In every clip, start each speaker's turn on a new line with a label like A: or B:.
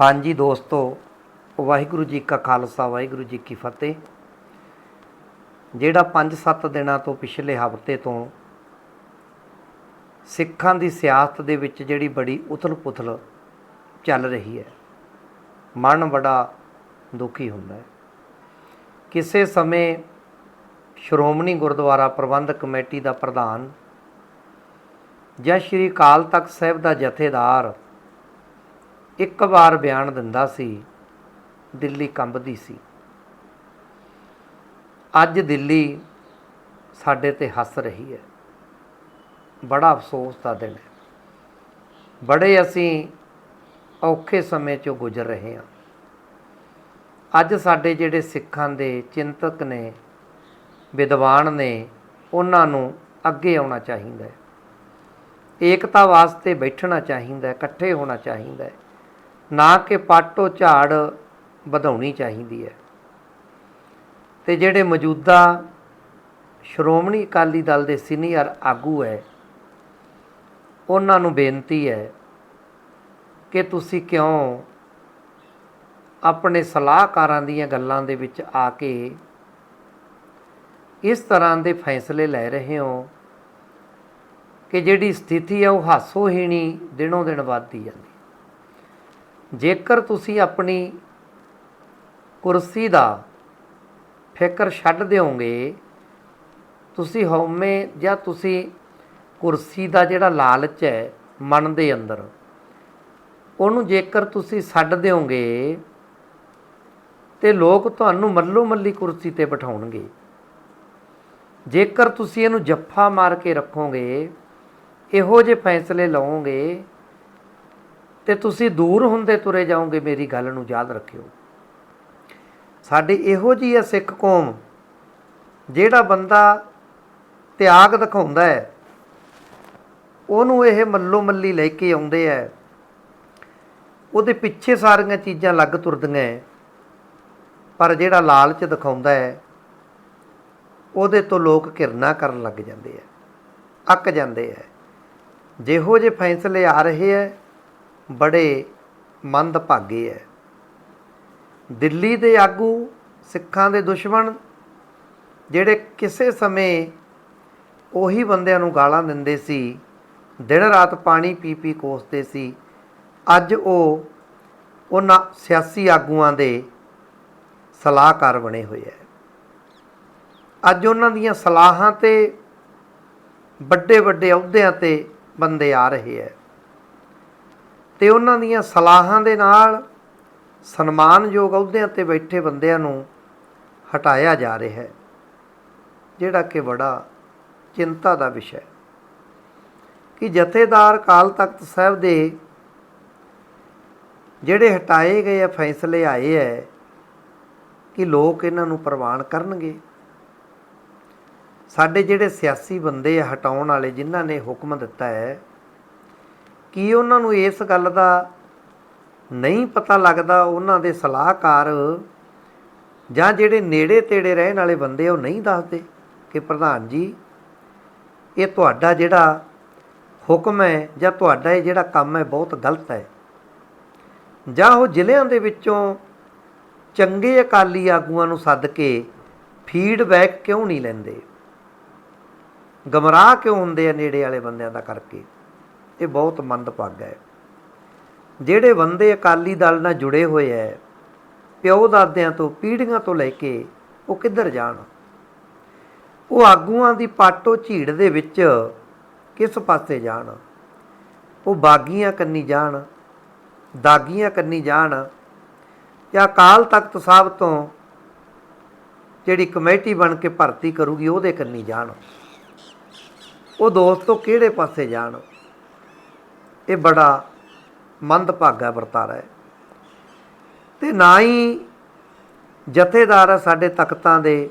A: ਹਾਂਜੀ ਦੋਸਤੋ, ਵਾਹਿਗੁਰੂ ਜੀ ਕਾ ਖਾਲਸਾ, ਵਾਹਿਗੁਰੂ ਜੀ ਕੀ ਫਤਿਹ। ਜਿਹੜਾ 5-7 ਦਿਨਾਂ ਤੋਂ ਪਿਛਲੇ ਹਫ਼ਤੇ ਤੋਂ ਸਿੱਖਾਂ ਦੀ ਸਿਆਸਤ ਦੇ ਵਿੱਚ ਜਿਹੜੀ ਬੜੀ ਉਥਲ-ਪੁਥਲ ਚੱਲ ਰਹੀ ਹੈ, ਮਨ ਬੜਾ ਦੁਖੀ ਹੁੰਦਾ ਹੈ। ਕਿਸੇ ਸਮੇਂ ਸ਼੍ਰੋਮਣੀ ਗੁਰਦੁਆਰਾ ਪ੍ਰਬੰਧਕ ਕਮੇਟੀ ਦਾ ਪ੍ਰਧਾਨ ਜਾਂ ਸ਼੍ਰੀ ਅਕਾਲ ਤਖਤ ਸਾਹਿਬ ਦਾ ਜਥੇਦਾਰ ਇੱਕ ਵਾਰ ਬਿਆਨ ਦਿੰਦਾ ਸੀ, ਦਿੱਲੀ ਕੰਬਦੀ ਸੀ। ਅੱਜ ਦਿੱਲੀ ਸਾਡੇ ਤੇ ਹੱਸ ਰਹੀ ਹੈ। ਬੜਾ ਅਫਸੋਸ ਦਾ ਦਿਨ ਹੈ। ਬੜੇ ਅਸੀਂ ਔਖੇ ਸਮੇਂ ਚੋਂ ਗੁਜ਼ਰ ਰਹੇ ਹਾਂ। ਅੱਜ ਸਾਡੇ ਜਿਹੜੇ ਸਿੱਖਾਂ ਦੇ ਚਿੰਤਕ ਨੇ, ਵਿਦਵਾਨ ਨੇ, ਉਹਨਾਂ ਨੂੰ ਅੱਗੇ ਆਉਣਾ ਚਾਹੀਦਾ ਹੈ। ਏਕਤਾ ਵਾਸਤੇ ਬੈਠਣਾ ਚਾਹੀਦਾ ਹੈ, ਇਕੱਠੇ ਹੋਣਾ ਚਾਹੀਦਾ ਹੈ। ਨਾ ਕਿ ਪਾਟੋ ਝਾੜ ਵਧਾਉਣੀ ਚਾਹੀਦੀ ਹੈ। ਤੇ ਜਿਹੜੇ ਮੌਜੂਦਾ ਸ਼੍ਰੋਮਣੀ ਅਕਾਲੀ ਦਲ ਦੇ ਸੀਨੀਅਰ ਆਗੂ ਹੈ, ਉਹਨਾਂ ਨੂੰ ਬੇਨਤੀ ਹੈ ਕਿ ਤੁਸੀਂ ਕਿਉਂ ਆਪਣੇ ਸਲਾਹਕਾਰਾਂ ਦੀਆਂ ਗੱਲਾਂ ਦੇ ਵਿੱਚ ਆ ਕੇ ਇਸ ਤਰ੍ਹਾਂ ਦੇ ਫੈਸਲੇ ਲੈ ਰਹੇ ਹੋ ਕਿ ਜਿਹੜੀ ਸਥਿਤੀ ਹੈ ਉਹ ਹਾਸੋਹੀਣੀ ਦਿਨੋਂ ਦਿਨ ਵੱਧਦੀ ਜਾਂਦੀ ਜੇਕਰ ਤੁਸੀਂ ਆਪਣੀ ਕੁਰਸੀ ਦਾ ਫਿਕਰ ਛੱਡ ਦਿਓਗੇ, ਤੁਸੀਂ ਹਉਮੈ ਜਾਂ ਤੁਸੀਂ ਕੁਰਸੀ ਦਾ ਜਿਹੜਾ ਲਾਲਚ ਹੈ ਮਨ ਦੇ ਅੰਦਰ, ਉਹਨੂੰ ਜੇਕਰ ਤੁਸੀਂ ਛੱਡ ਦਿਓਗੇ, ਤੇ ਲੋਕ ਤੁਹਾਨੂੰ ਮੱਲੋ ਮੱਲੀ ਕੁਰਸੀ ਤੇ ਬਿਠਾਉਣਗੇ। ਜੇਕਰ ਤੁਸੀਂ ਇਹਨੂੰ ਜੱਫਾ ਮਾਰ ਕੇ ਰੱਖੋਗੇ, ਇਹੋ ਜਿਹੇ ਫੈਸਲੇ ਲਓਗੇ ਤੇ ਤੁਸੀਂ ਦੂਰ ਹੁੰਦੇ ਤੁਰੇ ਜਾਓਗੇ, ਮੇਰੀ ਗੱਲ ਨੂੰ ਯਾਦ ਰੱਖਿਓ। ਸਾਡੀ ਇਹੋ ਜਿਹੀ ਹੈ ਸਿੱਖ ਕੌਮ, ਜਿਹੜਾ ਬੰਦਾ ਤਿਆਗ ਦਿਖਾਉਂਦਾ ਹੈ, ਉਹਨੂੰ ਇਹ ਮੱਲੋ ਮੱਲੀ ਲੈ ਕੇ ਆਉਂਦੇ ਐ ਉਹਦੇ ਪਿੱਛੇ ਸਾਰੀਆਂ ਚੀਜ਼ਾਂ ਲੱਗ ਤੁਰਦੀਆਂ ਪਰ ਜਿਹੜਾ ਲਾਲਚ ਦਿਖਾਉਂਦਾ ਹੈ, ਉਹਦੇ ਤੋਂ ਲੋਕ ਘਿਰਨਾ ਕਰਨ ਲੱਗ ਜਾਂਦੇ ਆ, ਅੱਕ ਜਾਂਦੇ ਆ। ਜਿਹੋ ਜਿਹੇ ਫੈਸਲੇ ਆ ਰਹੇ ਐ ਬੜੇ ਮੰਦਭਾਗੇ ਹੈ ਦਿੱਲੀ ਦੇ ਆਗੂ ਸਿੱਖਾਂ ਦੇ ਦੁਸ਼ਮਣ, ਜਿਹੜੇ ਕਿਸੇ ਸਮੇਂ ਉਹੀ ਬੰਦਿਆਂ ਨੂੰ ਗਾਲਾਂ ਦਿੰਦੇ ਸੀ, ਦਿਨ ਰਾਤ ਪਾਣੀ ਪੀ ਪੀ ਕੋਸਦੇ ਸੀ, ਅੱਜ ਉਹ ਉਹਨਾਂ ਸਿਆਸੀ ਆਗੂਆਂ ਦੇ ਸਲਾਹਕਾਰ ਬਣੇ ਹੋਏ ਐ। ਅੱਜ ਉਹਨਾਂ ਦੀਆਂ ਸਲਾਹਾਂ ਤੇ ਵੱਡੇ ਵੱਡੇ ਅਹੁਦਿਆਂ ਤੇ ਬੰਦੇ ਆ ਰਹੇ ਐ। ਤੇ ਉਹਨਾਂ ਦੀਆਂ ਸਲਾਹਾਂ ਦੇ ਨਾਲ ਸਨਮਾਨਯੋਗ ਅਹੁਦਿਆਂ ਤੇ ਬੈਠੇ ਬੰਦਿਆਂ ਨੂੰ ਹਟਾਇਆ ਜਾ ਰਿਹਾ ਹੈ, ਜਿਹੜਾ ਕਿ ਬੜਾ ਚਿੰਤਾ ਦਾ ਵਿਸ਼ਾ ਹੈ ਕਿ ਜਥੇਦਾਰ ਕਾਲ ਤਖਤ ਸਾਹਿਬ ਦੇ ਜਿਹੜੇ ਹਟਾਏ ਗਏ ਆ, ਫੈਸਲੇ ਆਏ ਐ ਕਿ ਲੋਕ ਇਹਨਾਂ ਨੂੰ ਪ੍ਰਵਾਨ ਕਰਨਗੇ। ਸਾਡੇ ਜਿਹੜੇ ਸਿਆਸੀ ਬੰਦੇ ਆ, ਹਟਾਉਣ ਵਾਲੇ, ਜਿਨ੍ਹਾਂ ਨੇ ਹੁਕਮ ਦਿੱਤਾ ਹੈ ਕੀ ਉਹਨਾਂ ਨੂੰ ਇਸ ਗੱਲ ਦਾ ਨਹੀਂ ਪਤਾ ਲੱਗਦਾ ਉਹਨਾਂ ਦੇ ਸਲਾਹਕਾਰ ਜਾਂ ਜਿਹੜੇ ਨੇੜੇ ਤੇੜੇ ਰਹਿਣ ਵਾਲੇ ਬੰਦੇ ਉਹ ਨਹੀਂ ਦੱਸਦੇ ਕਿ ਪ੍ਰਧਾਨ ਜੀ, ਇਹ ਤੁਹਾਡਾ ਜਿਹੜਾ ਹੁਕਮ ਹੈ ਜਾਂ ਤੁਹਾਡਾ ਇਹ ਜਿਹੜਾ ਕੰਮ ਹੈ ਬਹੁਤ ਗਲਤ ਹੈ। ਜਾਂ ਉਹ ਜ਼ਿਲ੍ਹਿਆਂ ਦੇ ਵਿੱਚੋਂ ਚੰਗੇ ਅਕਾਲੀ ਆਗੂਆਂ ਨੂੰ ਸੱਦ ਕੇ ਫੀਡਬੈਕ ਕਿਉਂ ਨਹੀਂ ਲੈਂਦੇ? ਗਮਰਾਹ ਕਿਉਂ ਹੁੰਦੇ ਆ ਨੇੜੇ ਵਾਲੇ ਬੰਦਿਆਂ ਦਾ ਕਰਕੇ? ਇਹ ਬਹੁਤ ਮੰਦਭਾਗਾ ਹੈ। ਜਿਹੜੇ ਬੰਦੇ ਅਕਾਲੀ ਦਲ ਨਾਲ ਜੁੜੇ ਹੋਏ ਐ ਪਿਓ ਦਾਦਿਆਂ ਤੋਂ, ਪੀੜ੍ਹੀਆਂ ਤੋਂ ਲੈ ਕੇ ਉਹ ਕਿੱਧਰ ਜਾਣ? ਉਹ ਆਗੂਆਂ ਦੀ ਪਾਟੋ ਝੀੜ ਦੇ ਵਿੱਚ ਕਿਸ ਪਾਸੇ ਜਾਣ? ਉਹ ਬਾਗੀਆਂ ਕੰਨੀ ਜਾਣ, ਦਾਗੀਆਂ ਕੰਨੀ ਜਾਣ ਜਾਂ ਅਕਾਲ ਤਖਤ ਸਾਹਿਬ ਤੋਂ ਜਿਹੜੀ ਕਮੇਟੀ ਬਣ ਕੇ ਭਰਤੀ ਕਰੂਗੀ ਉਹਦੇ ਕੰਨੀ ਜਾਣ? ਉਹ ਦੋਸਤੋ ਕਿਹੜੇ ਪਾਸੇ ਜਾਣ? ਇਹ ਬੜਾ ਮੰਦਭਾਗਾ ਵਰਤਾਰਾ ਹੈ। ਤੇ ਨਾ ਹੀ ਜਥੇਦਾਰ ਆ ਸਾਡੇ ਤਖਤਾਂ ਦੇ,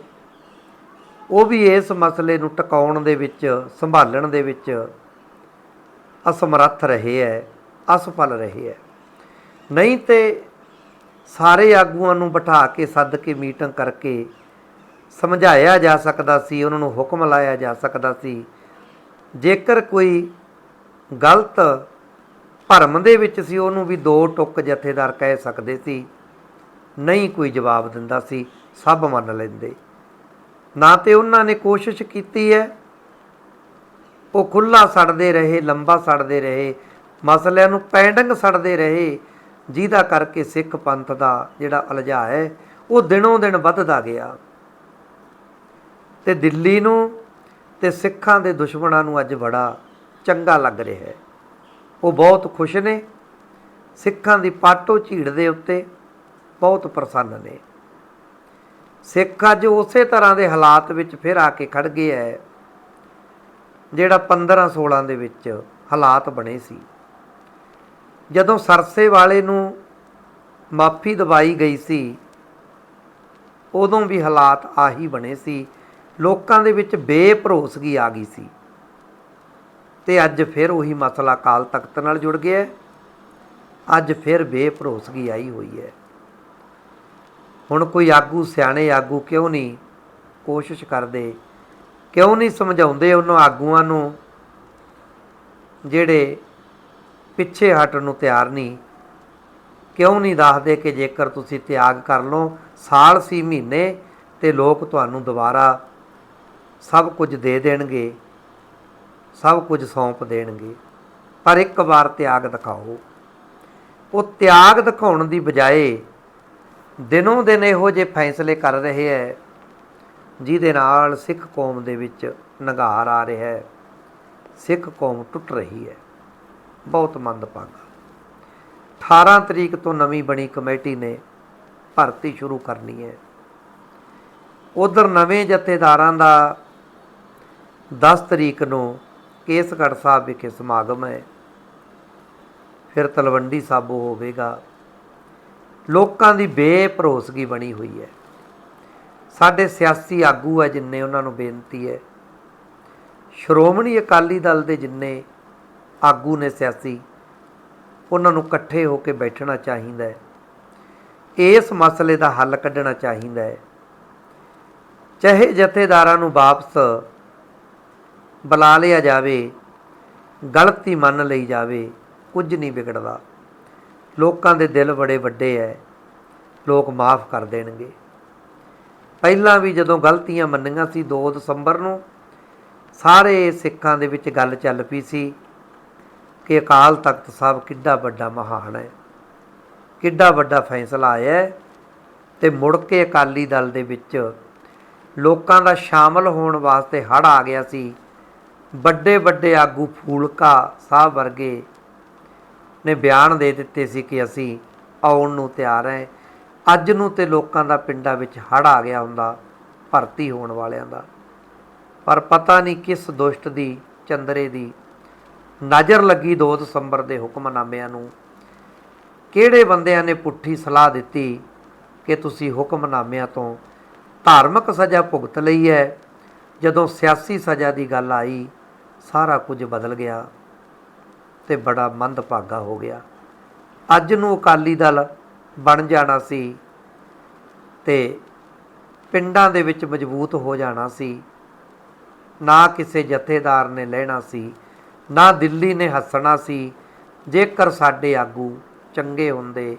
A: ਉਹ ਵੀ ਇਸ ਮਸਲੇ ਨੂੰ ਟਿਕਾਉਣ ਦੇ ਵਿੱਚ, ਸੰਭਾਲਣ ਦੇ ਵਿੱਚ ਅਸਮਰੱਥ ਰਹੇ ਹੈ, ਅਸਫਲ ਰਹੇ ਹੈ। ਨਹੀਂ ਤੇ ਸਾਰੇ ਆਗੂਆਂ ਨੂੰ ਬਿਠਾ ਕੇ, ਸੱਦ ਕੇ ਮੀਟਿੰਗ ਕਰਕੇ ਸਮਝਾਇਆ ਜਾ ਸਕਦਾ ਸੀ, ਉਹਨਾਂ ਨੂੰ ਹੁਕਮ ਲਾਇਆ ਜਾ ਸਕਦਾ ਸੀ। ਜੇਕਰ ਕੋਈ ਗਲਤ ਭਰਮ ਦੇ ਵਿੱਚ ਸੀ, ਉਹਨੂੰ ਵੀ ਦੋ ਟੁੱਕ ਜਥੇਦਾਰ ਕਹਿ ਸਕਦੇ ਸੀ। ਨਹੀਂ ਕੋਈ ਜਵਾਬ ਦਿੰਦਾ ਸੀ, ਸਭ ਮੰਨ ਲੈਂਦੇ। ਨਾ ਤੇ ਉਹਨਾਂ ਨੇ ਕੋਸ਼ਿਸ਼ ਕੀਤੀ ਹੈ। ਉਹ ਖੁੱਲਾ ਸੜਦੇ ਰਹੇ, ਲੰਬਾ ਸੜਦੇ ਰਹੇ, ਮਸਲਿਆਂ ਨੂੰ ਪੈਂਡਿੰਗ ਸੜਦੇ ਰਹੇ, ਜਿਹਦਾ ਕਰਕੇ ਸਿੱਖ ਪੰਥ ਦਾ ਜਿਹੜਾ ਅਲਝਾ ਹੈ, ਉਹ ਦਿਨੋਂ ਦਿਨ ਵੱਧਦਾ ਗਿਆ। ਤੇ ਦਿੱਲੀ ਨੂੰ ਤੇ ਸਿੱਖਾਂ ਦੇ ਦੁਸ਼ਮਣਾਂ ਨੂੰ ਅੱਜ ਬੜਾ ਚੰਗਾ ਲੱਗ ਰਿਹਾ ਹੈ। ਉਹ ਬਹੁਤ ਖੁਸ਼ ਨੇ। ਸਿੱਖਾਂ ਦੀ ਪਾਟੋ ਝੀੜ ਦੇ ਉੱਤੇ ਬਹੁਤ ਪ੍ਰਸੰਨ ਨੇ। ਸਿੱਖ ਅੱਜ ਉਸੇ ਤਰ੍ਹਾਂ ਦੇ ਹਾਲਾਤ ਵਿੱਚ ਫਿਰ ਆ ਕੇ ਖੜ ਗਏ ਹੈ, ਜਿਹੜਾ 15 16 ਦੇ ਵਿੱਚ ਹਾਲਾਤ ਬਣੇ ਸੀ। ਜਦੋਂ ਸਰਸੇ ਵਾਲੇ ਨੂੰ ਮਾਫੀ ਦਵਾਈ ਗਈ ਸੀ, ਉਦੋਂ ਵੀ ਹਾਲਾਤ ਆਹੀ ਬਣੇ ਸੀ। ਲੋਕਾਂ ਦੇ ਵਿੱਚ ਬੇਭਰੋਸਗੀ ਆ ਗਈ ਸੀ। ਤੇ ਅੱਜ ਫਿਰ ਉਹੀ ਮਸਲਾ ਕਾਲ ਤਖਤ ਨਾਲ ਜੁੜ ਗਿਆ ਅੱਜ ਫਿਰ ਬੇਭਰੋਸਗੀ ਆਈ ਹੋਈ ਹੈ। ਹੁਣ ਕੋਈ ਆਗੂ, ਸਿਆਣੇ ਆਗੂ ਕਿਉਂ ਨਹੀਂ ਕੋਸ਼ਿਸ਼ ਕਰਦੇ, ਕਿਉਂ ਨਹੀਂ ਸਮਝਾਉਂਦੇ ਉਹਨਾਂ ਆਗੂਆਂ ਨੂੰ ਜਿਹੜੇ ਪਿੱਛੇ ਹਟਣ ਨੂੰ ਤਿਆਰ ਨਹੀਂ? ਕਿਉਂ ਨਹੀਂ ਦੱਸਦੇ ਕਿ ਜੇਕਰ ਤੁਸੀਂ ਤਿਆਗ ਕਰ ਲਓ, ਸਾਲ ਸੀ ਮਹੀਨੇ ਤੇ ਲੋਕ ਤੁਹਾਨੂੰ ਦੁਬਾਰਾ ਸਭ ਕੁਝ ਦੇ ਦੇਣਗੇ? ਸਭ ਕੁਝ ਸੌਂਪ ਦੇਣਗੇ। ਪਰ ਇੱਕ ਵਾਰ ਤਿਆਗ ਦਿਖਾਓ। ਉਹ ਤਿਆਗ ਦਿਖਾਉਣ ਦੀ ਬਜਾਏ ਦਿਨੋਂ ਦਿਨ ਇਹੋ ਜਿਹੇ ਫੈਸਲੇ ਕਰ ਰਹੇ ਹੈ, ਜਿਹਦੇ ਨਾਲ ਸਿੱਖ ਕੌਮ ਦੇ ਵਿੱਚ ਨਗਾਰ ਆ ਰਿਹਾ ਹੈ। ਸਿੱਖ ਕੌਮ ਟੁੱਟ ਰਹੀ ਹੈ। ਬਹੁਤ ਮੰਦਭਾਗਾ। 18 ਤਰੀਕ ਤੋਂ ਨਵੀਂ ਬਣੀ ਕਮੇਟੀ ਨੇ ਭਰਤੀ ਸ਼ੁਰੂ ਕਰਨੀ ਹੈ। ਉਧਰ ਨਵੇਂ ਜਥੇਦਾਰਾਂ ਦਾ 10 ਤਰੀਕ ਨੂੰ ਕੇਸਗੜ੍ਹ ਸਾਹਿਬ ਵਿਖੇ ਸਮਾਗਮ ਹੈ। ਫਿਰ ਤਲਵੰਡੀ ਸਾਬੋ ਹੋਵੇਗਾ। ਲੋਕਾਂ ਦੀ ਬੇਭਰੋਸਗੀ ਬਣੀ ਹੋਈ ਹੈ। ਸਾਡੇ ਸਿਆਸੀ ਆਗੂ ਹੈ ਜਿੰਨੇ, ਉਹਨਾਂ ਨੂੰ ਬੇਨਤੀ ਹੈ। ਸ਼੍ਰੋਮਣੀ ਅਕਾਲੀ ਦਲ ਦੇ ਜਿੰਨੇ ਆਗੂ ਨੇ ਸਿਆਸੀ, ਉਹਨਾਂ ਨੂੰ ਇਕੱਠੇ ਹੋ ਕੇ ਬੈਠਣਾ ਚਾਹੀਦਾ ਹੈ। ਇਸ ਮਸਲੇ ਦਾ ਹੱਲ ਕੱਢਣਾ ਚਾਹੀਦਾ ਹੈ। ਚਾਹੇ ਜਥੇਦਾਰਾਂ ਨੂੰ ਵਾਪਸ ਬੁਲਾ ਲਿਆ ਜਾਵੇ, ਗਲਤੀ ਮੰਨ ਲਈ ਜਾਵੇ, ਕੁਝ ਨਹੀਂ ਵਿਗੜਦਾ। ਲੋਕਾਂ ਦੇ ਦਿਲ ਬੜੇ ਵੱਡੇ ਐ, ਲੋਕ ਮਾਫ ਕਰ ਦੇਣਗੇ। ਪਹਿਲਾਂ ਵੀ ਜਦੋਂ ਗਲਤੀਆਂ ਮੰਨੀਆਂ ਸੀ 2 ਦਸੰਬਰ ਨੂੰ, ਸਾਰੇ ਸਿੱਖਾਂ ਦੇ ਵਿੱਚ ਗੱਲ ਚੱਲ ਪਈ ਸੀ ਕਿ ਅਕਾਲ ਤਖਤ ਸਾਹਿਬ ਕਿੱਡਾ ਵੱਡਾ ਮਹਾਨ ਹੈ ਕਿੱਡਾ ਵੱਡਾ ਫੈਸਲਾ ਆਇਆ ਹੈ ਤੇ ਮੁੜ ਕੇ ਅਕਾਲੀ ਦਲ ਦੇ ਵਿੱਚ ਲੋਕਾਂ ਦਾ ਸ਼ਾਮਲ ਹੋਣ ਵਾਸਤੇ ਹੜ ਆ ਗਿਆ ਸੀ। ਵੱਡੇ ਵੱਡੇ ਆਗੂ ਫੂਲਕਾ ਸਾਹਿਬ ਵਰਗੇ ਨੇ ਬਿਆਨ ਦੇ ਦਿੱਤੇ ਸੀ ਕਿ ਅਸੀਂ ਆਉਣ ਨੂੰ ਤਿਆਰ ਹੈ ਅੱਜ ਨੂੰ ਤੇ ਲੋਕਾਂ ਦਾ ਪਿੰਡਾਂ ਵਿੱਚ ਹੜ ਆ ਗਿਆ ਹੁੰਦਾ, ਭਰਤੀ ਹੋਣ ਵਾਲਿਆਂ ਦਾ। ਪਰ ਪਤਾ ਨਹੀਂ ਕਿਸ ਦੁਸ਼ਟ ਦੀ, ਚੰਦਰੇ ਦੀ ਨਜ਼ਰ ਲੱਗੀ 2 ਦਸੰਬਰ ਦੇ ਹੁਕਮਨਾਮਿਆਂ ਨੂੰ। ਕਿਹੜੇ ਬੰਦਿਆਂ ਨੇ ਪੁੱਠੀ ਸਲਾਹ ਦਿੱਤੀ ਕਿ ਤੁਸੀਂ ਹੁਕਮਨਾਮਿਆਂ ਤੋਂ ਧਾਰਮਿਕ ਸਜ਼ਾ ਭੁਗਤ ਲਈ ਹੈ ਜਦੋਂ ਸਿਆਸੀ ਸਜ਼ਾ ਦੀ ਗੱਲ ਆਈ ਸਾਰਾ ਕੁਝ ਬਦਲ ਗਿਆ ਤੇ ਬੜਾ ਮੰਦਭਾਗਾ ਹੋ ਗਿਆ। ਅੱਜ ਨੂੰ ਅਕਾਲੀ ਦਲ ਬਣ ਜਾਣਾ ਸੀ ਤੇ ਪਿੰਡਾਂ ਦੇ ਵਿੱਚ ਮਜ਼ਬੂਤ ਹੋ ਜਾਣਾ ਸੀ। ਨਾ ਕਿਸੇ ਜਥੇਦਾਰ ਨੇ ਲੈਣਾ ਸੀ, ਨਾ ਦਿੱਲੀ ਨੇ ਹੱਸਣਾ ਸੀ। ਜੇਕਰ ਸਾਡੇ ਆਗੂ ਚੰਗੇ ਹੁੰਦੇ,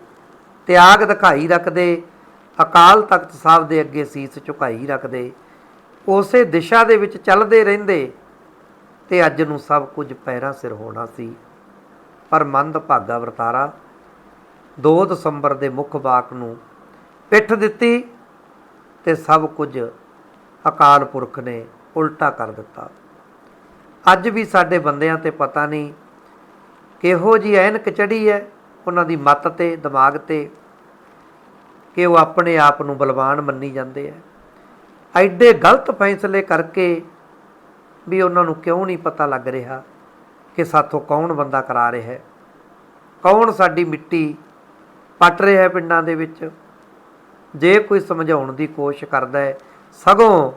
A: ਤਿਆਗ ਦਿਖਾਈ ਰੱਖਦੇ, ਅਕਾਲ ਤਖਤ ਸਾਹਿਬ ਦੇ ਅੱਗੇ ਸੀਸ ਝੁਕਾਈ ਰੱਖਦੇ, ਉਸੇ ਦਿਸ਼ਾ ਦੇ ਵਿੱਚ ਚੱਲਦੇ ਰਹਿੰਦੇ ਤੇ ਅੱਜ ਨੂੰ ਸਭ ਕੁਝ ਪੈਰਾਂ ਸਿਰ ਹੋਣਾ ਸੀ। ਪਰ ਮੰਦ ਭਾਗਾ ਵਰਤਾਰਾ 2 ਦਸੰਬਰ ਦੇ ਮੁੱਖ ਵਾਕ ਨੂੰ ਪਿੱਠ ਦਿੱਤੀ ਤੇ ਸਭ ਕੁਝ ਅਕਾਲ ਪੁਰਖ ਨੇ ਉਲਟਾ ਕਰ ਦਿੱਤਾ। ਅੱਜ ਵੀ ਸਾਡੇ ਬੰਦਿਆਂ ਤੇ ਪਤਾ ਨਹੀਂ ਕਿਹੋ ਜੀ ਐਨਕ ਚੜੀ ਹੈ, ਉਹਨਾਂ ਦੀ ਮੱਤ ਤੇ, ਦਿਮਾਗ ਤੇ, ਕਿ ਉਹ ਆਪਣੇ ਆਪ ਨੂੰ ਬਲਵਾਨ ਮੰਨੀ ਜਾਂਦੇ ਆ ਐਡੇ ਗਲਤ ਫੈਸਲੇ ਕਰਕੇ ਵੀ ਉਹਨਾਂ ਨੂੰ ਕਿਉਂ ਨਹੀਂ ਪਤਾ ਲੱਗ ਰਿਹਾ ਕਿ ਸਾਥੋਂ ਕੌਣ ਬੰਦਾ ਕਰਾ ਰਿਹਾ ਹੈ? ਕੌਣ ਸਾਡੀ ਮਿੱਟੀ ਪੱਟ ਰਿਹਾ ਹੈ ਪਿੰਡਾਂ ਦੇ ਵਿੱਚ? ਜੇ ਕੋਈ ਸਮਝਾਉਣ ਦੀ ਕੋਸ਼ਿਸ਼ ਕਰਦਾ ਹੈ, ਸਗੋਂ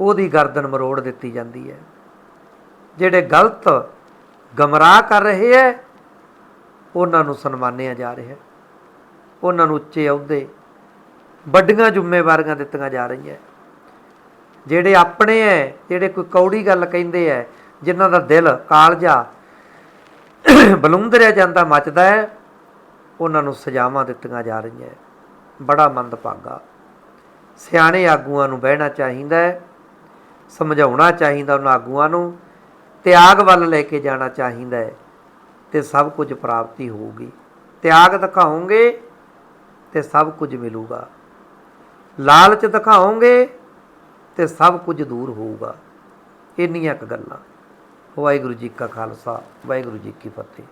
A: ਉਹਦੀ ਗਰਦਨ ਮਰੋੜ ਦਿੱਤੀ ਜਾਂਦੀ ਹੈ। ਜਿਹੜੇ ਗਲਤ ਗਮਰਾਹ ਕਰ ਰਹੇ ਹੈ, ਉਹਨਾਂ ਨੂੰ ਸਨਮਾਨਿਆ ਜਾ ਰਿਹਾ ਉਹਨਾਂ ਨੂੰ ਉੱਚੇ ਅਹੁਦੇ, ਵੱਡੀਆਂ ਜ਼ਿੰਮੇਵਾਰੀਆਂ ਦਿੱਤੀਆਂ ਜਾ ਰਹੀਆਂ ਜਿਹੜੇ ਆਪਣੇ ਐ, ਜਿਹੜੇ ਕੋਈ ਕੌੜੀ ਗੱਲ ਕਹਿੰਦੇ ਐ, ਜਿਨ੍ਹਾਂ ਦਾ ਦਿਲ ਕਾਲਜਾ ਬਲੂੰਦਰਿਆ ਜਾਂਦਾ, ਮੱਚਦਾ ਹੈ ਉਹਨਾਂ ਨੂੰ ਸਜ਼ਾਵਾਂ ਦਿੱਤੀਆਂ ਜਾ ਰਹੀਆਂ ਹੈ। ਬੜਾ ਮੰਦਭਾਗਾ। ਸਿਆਣੇ ਆਗੂਆਂ ਨੂੰ ਬਹਿਣਾ ਚਾਹੀਦਾ ਹੈ ਸਮਝਾਉਣਾ ਚਾਹੀਦਾ ਉਹਨਾਂ ਆਗੂਆਂ ਨੂੰ, ਤਿਆਗ ਵੱਲ ਲੈ ਕੇ ਜਾਣਾ ਚਾਹੀਦਾ ਹੈ ਤੇ ਸਭ ਕੁਝ ਪ੍ਰਾਪਤੀ ਹੋਊਗੀ। ਤਿਆਗ ਦਿਖਾਓਗੇ ਤੇ ਸਭ ਕੁਝ ਮਿਲੂਗਾ। ਲਾਲਚ ਦਿਖਾਓਗੇ ਤੇ ਸਭ ਕੁਝ ਦੂਰ ਹੋਊਗਾ। ਇੰਨੀਆਂ ਕੁ ਗੱਲਾਂ। ਵਾਹਿਗੁਰੂ ਜੀ ਕਾ ਖਾਲਸਾ, ਵਾਹਿਗੁਰੂ ਜੀ ਕੀ ਫਤਿਹ।